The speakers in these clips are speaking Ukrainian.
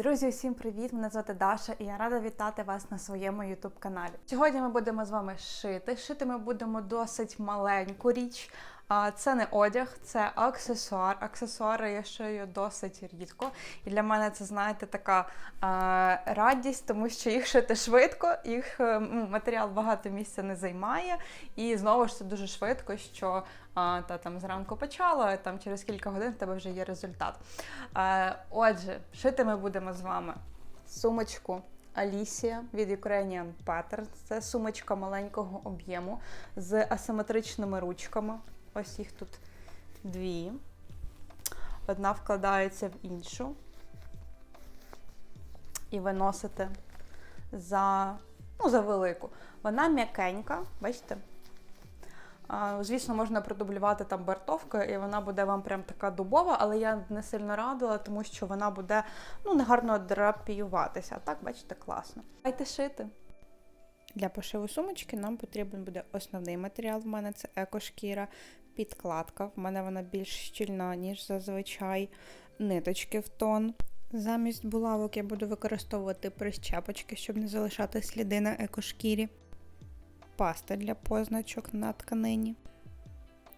Друзі, усім привіт! Мене звати Даша, і я рада вітати вас на своєму youtube каналі. Сьогодні ми будемо з вами шити. Шити ми будемо досить маленьку річ. А це не одяг, це аксесуар. Аксесуари я шию досить рідко. І для мене це, знаєте, така а, радість, тому що їх шити швидко, їх е, матеріал багато місця не займає. І знову ж це дуже швидко, що а, та там зранку почала, там через кілька годин в тебе вже є результат. А, отже, шити ми будемо з вами сумочку. Алісія від Ukrainian Pattern. Це сумочка маленького об'єму з асиметричними ручками. Ось їх тут дві. Одна вкладається в іншу. І ви носите за, ну, за велику. Вона м'якенька, бачите? Звісно, можна продублювати там бартовкою, і вона буде вам прям така дубова, але я не сильно радила, тому що вона буде ну, негарно драпіюватися. А так, бачите, класно. Дайте шити. Для пошиву сумочки нам потрібен буде основний матеріал. В мене це екошкіра, підкладка. В мене вона більш щільна, ніж зазвичай, ниточки в тон. Замість булавок я буду використовувати прищепочки, щоб не залишати сліди на екошкірі, паста для позначок на тканині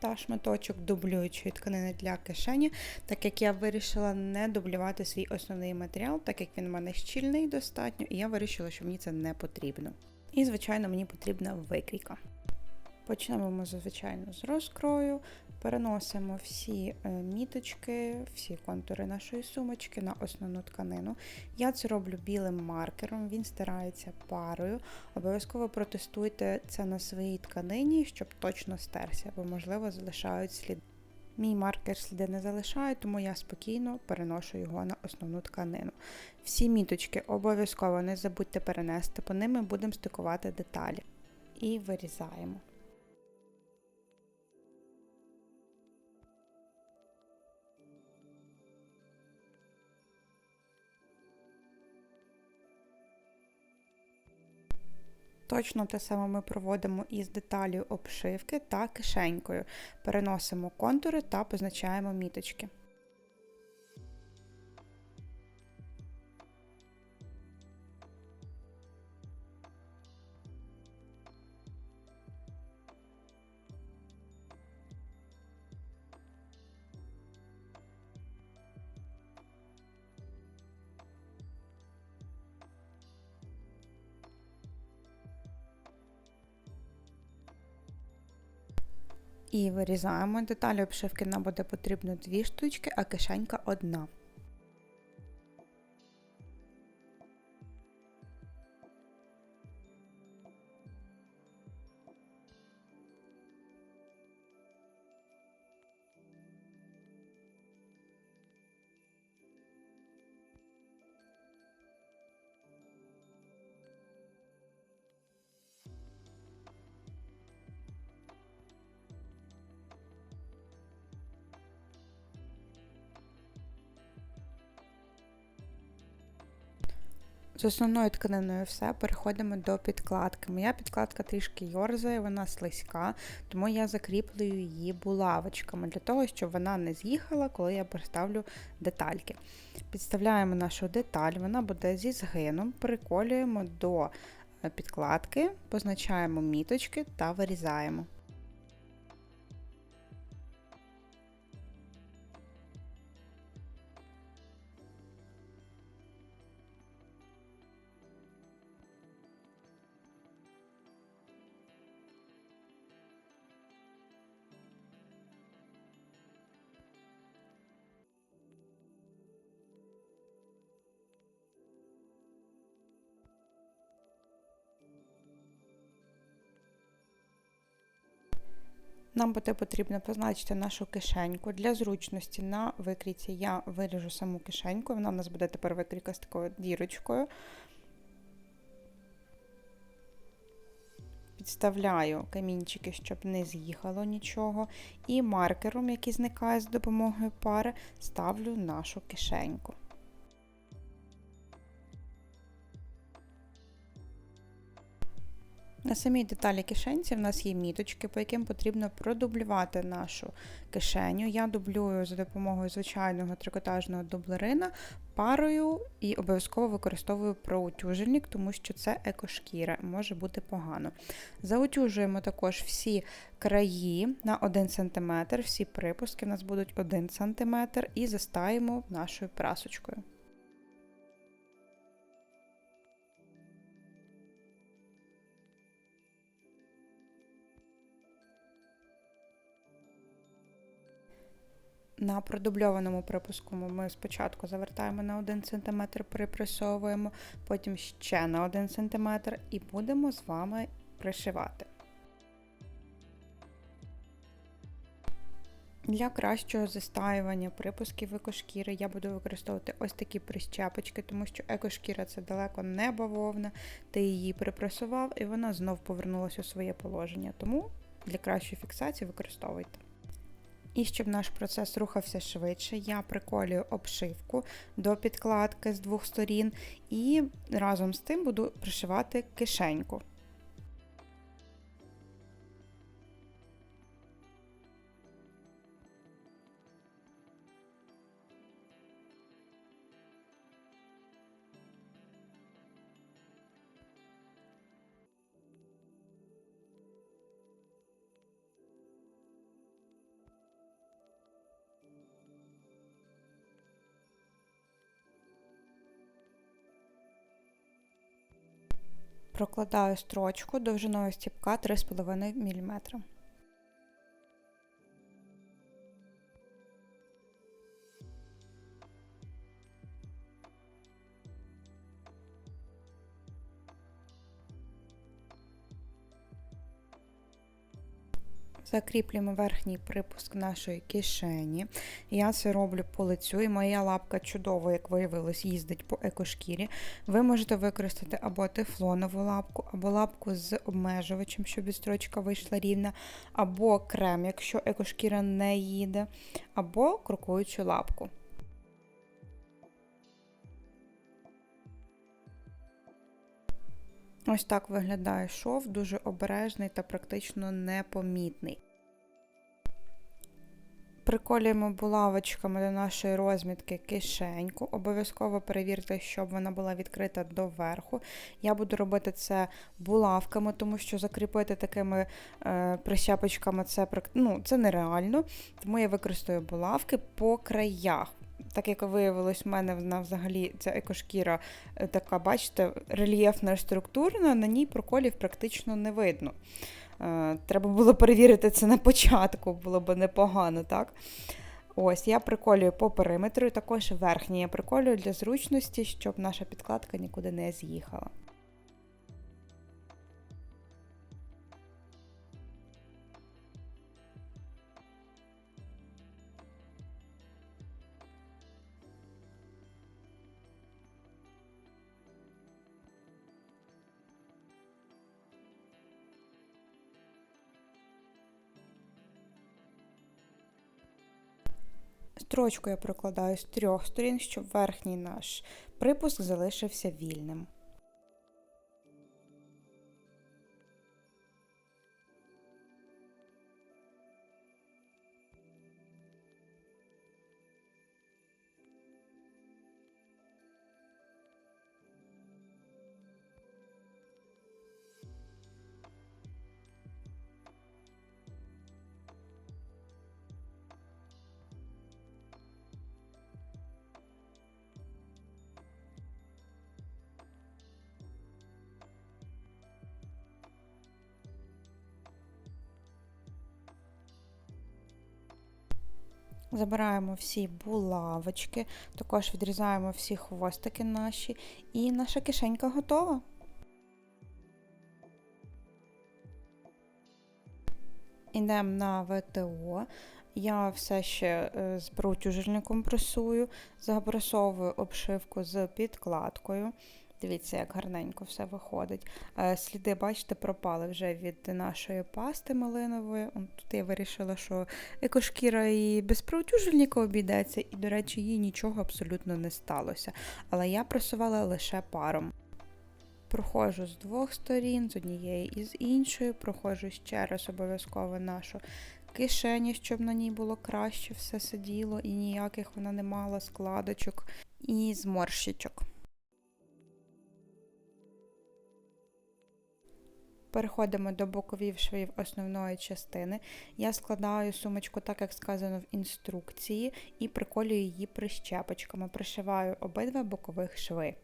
та шматочок дублюючої тканини для кишені, так як я вирішила не дублювати свій основний матеріал, так як він в мене щільний достатньо, і я вирішила, що мені це не потрібно. І, звичайно, мені потрібна викрійка. Почнемо ми, звичайно, з розкрою, переносимо всі е, міточки, всі контури нашої сумочки на основну тканину. Я це роблю білим маркером, він стирається парою. Обов'язково протестуйте це на своїй тканині, щоб точно стерся, бо, можливо, залишають сліди. Мій маркер сліди не залишає, тому я спокійно переношу його на основну тканину. Всі міточки обов'язково не забудьте перенести, по ними будемо стикувати деталі. І вирізаємо. Точно те саме ми проводимо із деталю обшивки та кишенькою. Переносимо контури та позначаємо міточки. І вирізаємо деталі обшивки, нам буде потрібно дві штучки, а кишенька одна. З основною тканиною все, переходимо до підкладки. Моя підкладка трішки йорзає, вона слизька, тому я закріплюю її булавочками, для того, щоб вона не з'їхала, коли я поставлю детальки. Підставляємо нашу деталь, вона буде зі згином, приколюємо до е, підкладки, позначаємо міточки та вирізаємо. Нам буде потрібно позначити нашу кишеньку. Для зручності на викрійці я виріжу саму кишеньку, вона в нас буде тепер викрійка з такою дірочкою. Підставляю камінчики, щоб не з'їхало нічого. І маркером, який зникає з допомогою пари, ставлю нашу кишеньку. На самій деталі кишенці в нас є міточки, по яким потрібно продублювати нашу кишеню. Я дублюю за допомогою звичайного трикотажного дублерина парою і обов'язково використовую проутюжельник, тому що це екошкіра, може бути погано. Заутюжуємо також всі краї на 1 см, всі припуски в нас будуть 1 см і застаємо нашою прасочкою. На продубльованому припуску ми спочатку завертаємо на 1 см, припресовуємо, потім ще на 1 см і будемо з вами пришивати. Для кращого застаювання припусків екошкіри я буду використовувати ось такі прищепочки, тому що екошкіра це далеко не бавовна, ти її припресував і вона знов повернулася у своє положення. Тому для кращої фіксації використовуйте. І щоб наш процес рухався швидше, я приколюю обшивку до підкладки з двох сторін і разом з тим буду пришивати кишеньку. Прокладаю строчку довжиною стіпка 3,5 мм. Закріплюємо верхній припуск нашої кишені. Я це роблю по лицю, і моя лапка чудово, як виявилось, їздить по екошкірі. Ви можете використати або тефлонову лапку, або лапку з обмежувачем, щоб відстрочка вийшла рівна, або крем, якщо екошкіра не їде, або крокуючу лапку. Ось так виглядає шов, дуже обережний та практично непомітний. Приколюємо булавочками до нашої розмітки кишеньку. Обов'язково перевірте, щоб вона була відкрита доверху. Я буду робити це булавками, тому що закріпити такими е, прищепочками це ну, це нереально. Тому я використаю булавки по краях. Так як виявилось, в мене вона взагалі ця екошкіра е, така, бачите, рельєфна структурна, на ній проколів практично не видно. Е, треба було перевірити це на початку, було б непогано, так? Ось, я приколюю по периметру, також верхній я приколюю для зручності, щоб наша підкладка нікуди не з'їхала. Строчку я прокладаю з трьох сторін, щоб верхній наш припуск залишився вільним. Забираємо всі булавочки, також відрізаємо всі хвостики наші, і наша кишенька готова. Ідемо на ВТО. Я все ще е, з прутюжельником пресую, запресовую обшивку з підкладкою. Дивіться, як гарненько все виходить. Е, сліди, бачите, пропали вже від нашої пасти малинової. Тут я вирішила, що екошкіра і без проутюжельника обійдеться, і, до речі, їй нічого абсолютно не сталося. Але я просувала лише паром. Проходжу з двох сторін, з однієї і з іншої. Проходжу ще раз обов'язково нашу кишеню, щоб на ній було краще все сиділо і ніяких вона не мала складочок і зморщичок. Переходимо до боковів швів основної частини. Я складаю сумочку так, як сказано в інструкції, і приколюю її прищепочками. Пришиваю обидва бокових шви.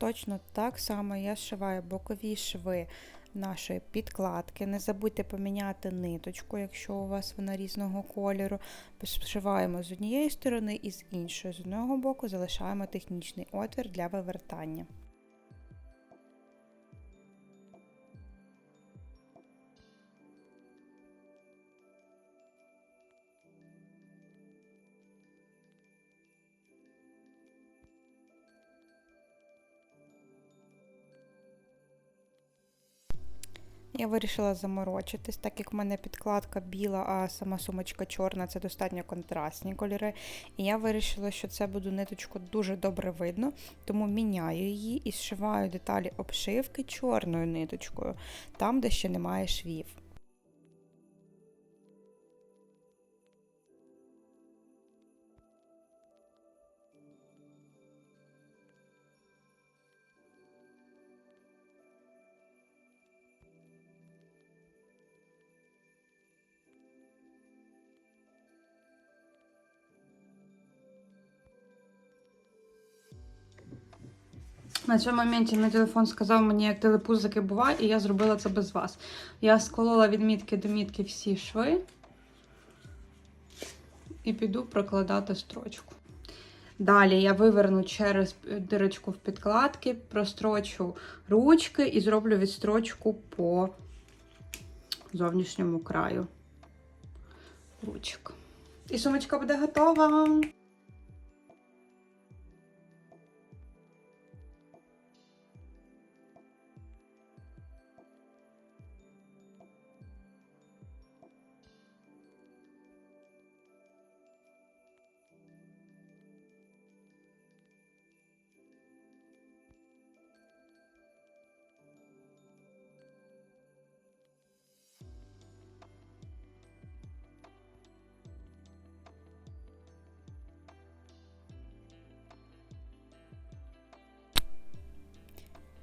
Точно так само я зшиваю бокові шви нашої підкладки. Не забудьте поміняти ниточку, якщо у вас вона різного кольору. Зшиваємо з однієї сторони і з іншої. З одного боку залишаємо технічний отвір для вивертання. Я вирішила заморочитись, так як в мене підкладка біла, а сама сумочка чорна, це достатньо контрастні кольори. І я вирішила, що це буде ниточку дуже добре видно, тому міняю її і зшиваю деталі обшивки чорною ниточкою, там, де ще немає швів. На цьому моменті мій телефон сказав мені, як телепузики буває, і я зробила це без вас. Я сколола від мітки до мітки всі шви і піду прокладати строчку. Далі я виверну через дирочку в підкладки, прострочу ручки і зроблю відстрочку по зовнішньому краю ручок. І сумочка буде готова.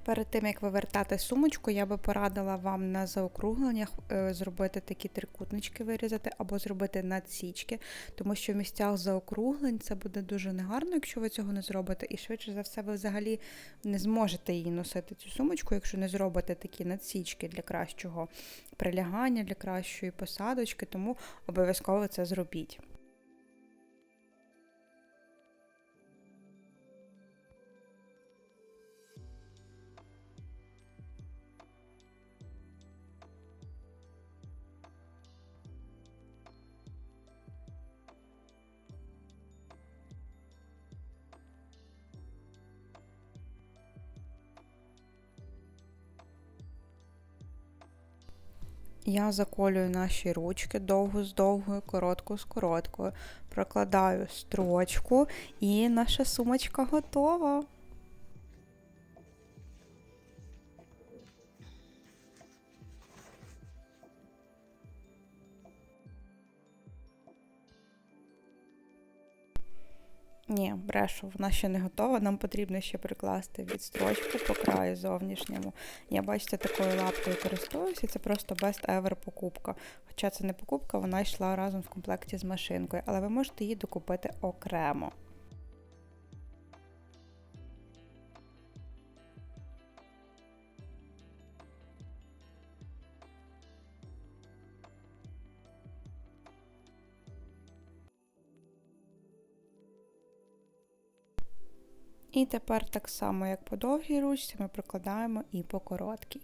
Перед тим, як вивертати сумочку, я би порадила вам на заокругленнях е, зробити такі трикутнички вирізати, або зробити надсічки, тому що в місцях заокруглень це буде дуже негарно, якщо ви цього не зробите. І швидше за все, ви взагалі не зможете її носити, цю сумочку, якщо не зробите такі надсічки для кращого прилягання, для кращої посадочки, тому обов'язково це зробіть. Я заколюю наші ручки довгу з довгою, коротку з короткою, прокладаю строчку, і наша сумочка готова. Ні, брешу, вона ще не готова. Нам потрібно ще прикласти відстрочку по краю зовнішньому. Я бачите, такою лапкою користуюся, це просто best ever покупка. Хоча це не покупка, вона йшла разом в комплекті з машинкою, але ви можете її докупити окремо. І тепер так само, як по довгій ручці, ми прокладаємо і по короткій.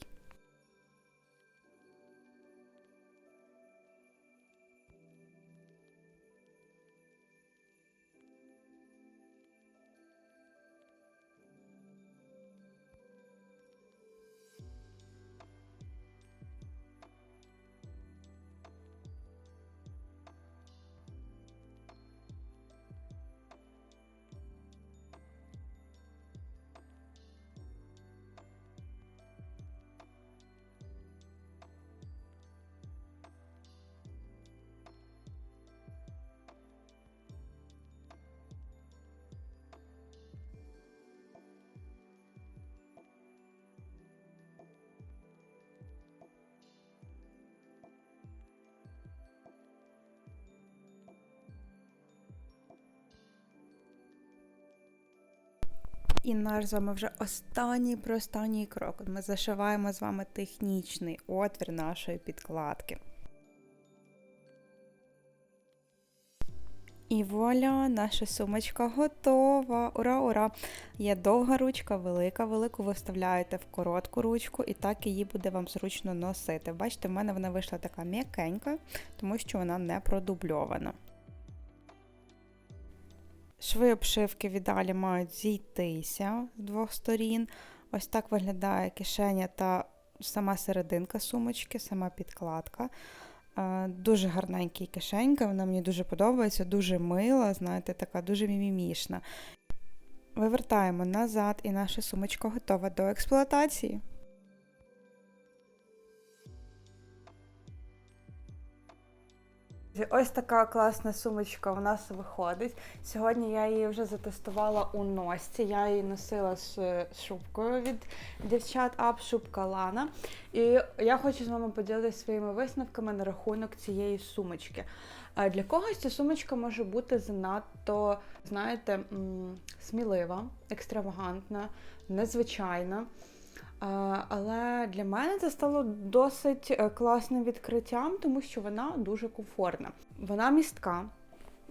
І наш з вами вже останній останній крок. Ми зашиваємо з вами технічний отвір нашої підкладки. І вуаля, наша сумочка готова. Ура, ура! Є довга ручка, велика, велику ви вставляєте в коротку ручку, і так її буде вам зручно носити. Бачите, в мене вона вийшла така м'якенька, тому що вона не продубльована. Шви обшивки віддалі мають зійтися з двох сторін. Ось так виглядає кишеня та сама серединка сумочки, сама підкладка. Е, Дуже гарненька кишенька, вона мені дуже подобається, дуже мила, знаєте, така дуже мімімішна. Вивертаємо назад, і наша сумочка готова до експлуатації. Ось така класна сумочка у нас виходить. Сьогодні я її вже затестувала у носці. Я її носила з шубкою від дівчат Ап, шубка Лана. І я хочу з вами поділитися своїми висновками на рахунок цієї сумочки. Для когось ця сумочка може бути занадто, знаєте, смілива, екстравагантна, незвичайна. Але для мене це стало досить е, класним відкриттям, тому що вона дуже комфортна. Вона містка.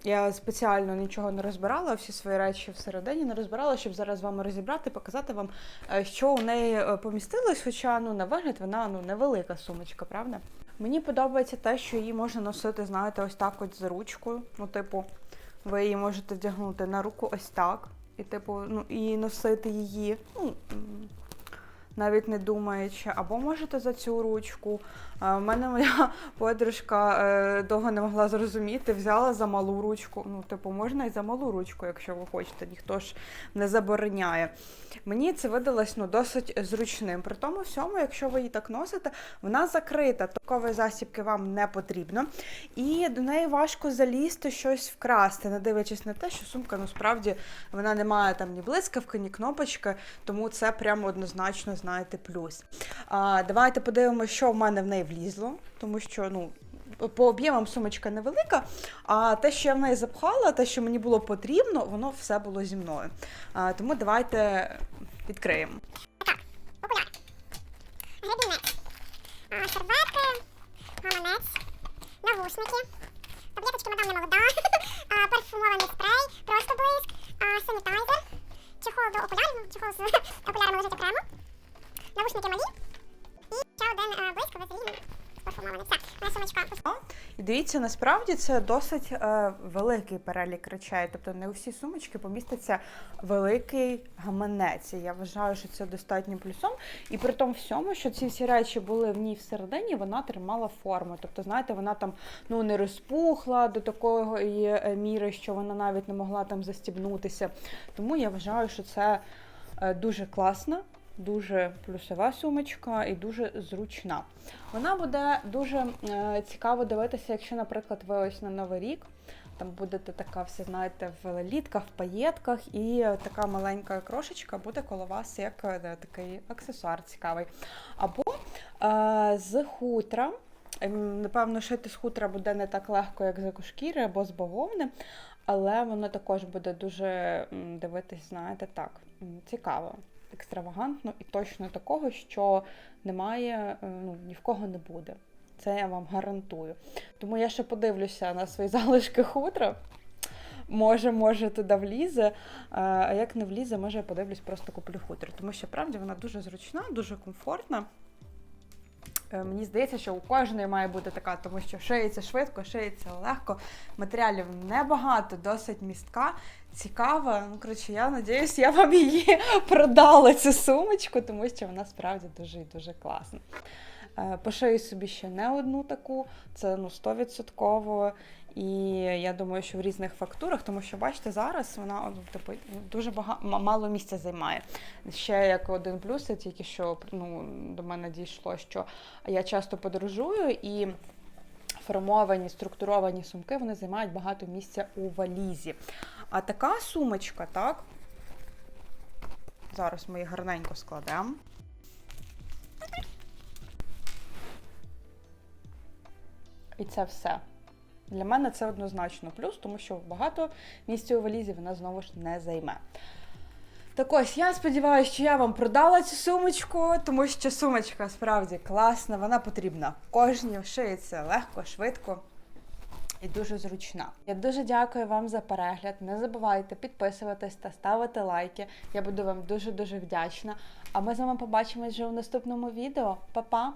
Я спеціально нічого не розбирала, всі свої речі всередині не розбирала, щоб зараз з вами розібрати, показати вам, е, що у неї е, помістилось, хоча ну, на вигляд вона ну, невелика сумочка, правда? Мені подобається те, що її можна носити, знаєте, ось так от за ручкою. Ну, типу, ви її можете вдягнути на руку ось так. І, типу, ну, і носити її. Ну, навіть не думаючи, або можете за цю ручку. У мене моя подружка е, довго не могла зрозуміти, взяла за малу ручку. Ну, типу, можна і за малу ручку, якщо ви хочете, ніхто ж не забороняє. Мені це видалось ну, досить зручним. При тому всьому, якщо ви її так носите, вона закрита, такової засібки вам не потрібно. І до неї важко залізти щось вкрасти, не дивлячись на те, що сумка насправді вона не має там ні блискавки, ні кнопочки, тому це прямо однозначно, знаєте, плюс. А, Давайте подивимося, що в мене в неї влізло, тому що ну. По об'ємам сумочка невелика, а те, що я в неї запхала, те, що мені було потрібно, воно все було зі мною. А, тому давайте відкриємо. Санітайзер. Чехол до окулярів. Чехол з окулярами лежить окремо. Навушники малі. І ще один блиск вазелін. Парфумований. Все. Моя сумочка. І дивіться, насправді це досить е, великий перелік речей. Тобто не у всі сумочки поміститься великий гаманець. Я вважаю, що це достатньо плюсом. І при тому всьому, що ці всі речі були в ній всередині, вона тримала форму. Тобто, знаєте, вона там ну не розпухла до такої е, міри, що вона навіть не могла там застібнутися. Тому я вважаю, що це е, дуже класно. Дуже плюсова сумочка і дуже зручна. Вона буде дуже е, цікаво дивитися, якщо, наприклад, ви ось на Новий рік там будете така, все знаєте, в літках, в паєтках, і така маленька крошечка буде коло вас як е, такий аксесуар цікавий. Або е, з хутра. Ем, Напевно, шити з хутра буде не так легко, як з екошкіри або з бавовни, але воно також буде дуже дивитись, знаєте, так, цікаво екстравагантно і точно такого, що немає, е, ну, ні в кого не буде. Це я вам гарантую. Тому я ще подивлюся на свої залишки хутра. Може, може, туди влізе. А як не влізе, може я подивлюсь, просто куплю хутір. Тому що правда вона дуже зручна, дуже комфортна. Е, Мені здається, що у кожної має бути така, тому що шиється швидко, шиється легко. Матеріалів небагато, досить містка, цікава. Ну, коротше, я сподіваюся, я вам її продала цю сумочку, тому що вона справді дуже і дуже класна. Е, Пошию собі ще не одну таку, це ну 100%. І я думаю, що в різних фактурах, тому що бачите, зараз вона типу, дуже багато мало місця займає. Ще як один плюс, це тільки що ну, до мене дійшло, що я часто подорожую і. Формовані, структуровані сумки вони займають багато місця у валізі. А така сумочка, так, зараз ми її гарненько складемо. І це все. Для мене це однозначно плюс, тому що багато місця у валізі вона знову ж не займе. Так ось, я сподіваюся, що я вам продала цю сумочку, тому що сумочка справді класна, вона потрібна кожній, вшиється легко, швидко і дуже зручна. Я дуже дякую вам за перегляд. Не забувайте підписуватись та ставити лайки. Я буду вам дуже дуже вдячна. А ми з вами побачимось вже у наступному відео. Па-па!